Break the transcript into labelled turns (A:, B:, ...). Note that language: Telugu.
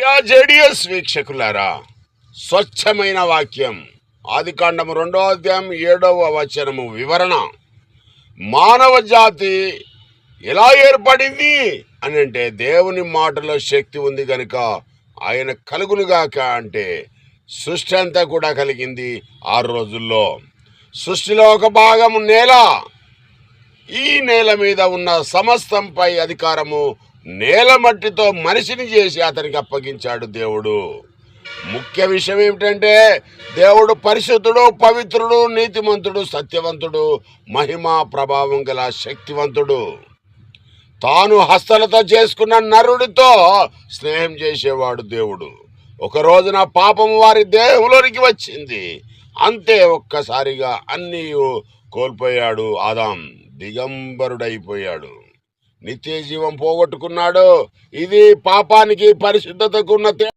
A: జేడిఎస్ వీక్షకులారా స్వచ్ఛమైన వాక్యం ఆదికాండము రెండవ అధ్యాయం ఏడవ వచనము వివరణ. మానవ జాతి ఎలా ఏర్పడింది అని అంటే దేవుని మాటలో శక్తి ఉంది గనుక ఆయన కలుగునుగాక అంటే సృష్టి అంతా కూడా కలిగింది ఆరు రోజుల్లో. సృష్టిలో ఒక భాగము నేల ఈ నేల మీద ఉన్న సమస్తంపై అధికారము నేల మట్టితో మనిషిని చేసి అతనికి అప్పగించాడు దేవుడు. ముఖ్య విషయం ఏమిటంటే దేవుడు పరిశుద్ధుడు పవిత్రుడు నీతిమంతుడు సత్యవంతుడు మహిమా ప్రభావం గల శక్తివంతుడు. తాను హస్తలతో చేసుకున్న నరుడితో స్నేహం చేసేవాడు దేవుడు. ఒక రోజున పాపం వారి దేహంలోనికి వచ్చింది. అంతే ఒక్కసారిగా అన్నీ కోల్పోయాడు ఆదాం. దిగంబరుడైపోయాడు. నిత్య జీవం పోగొట్టుకున్నాడు. ఇది పాపానికి పరిశుద్ధతకున్న తే-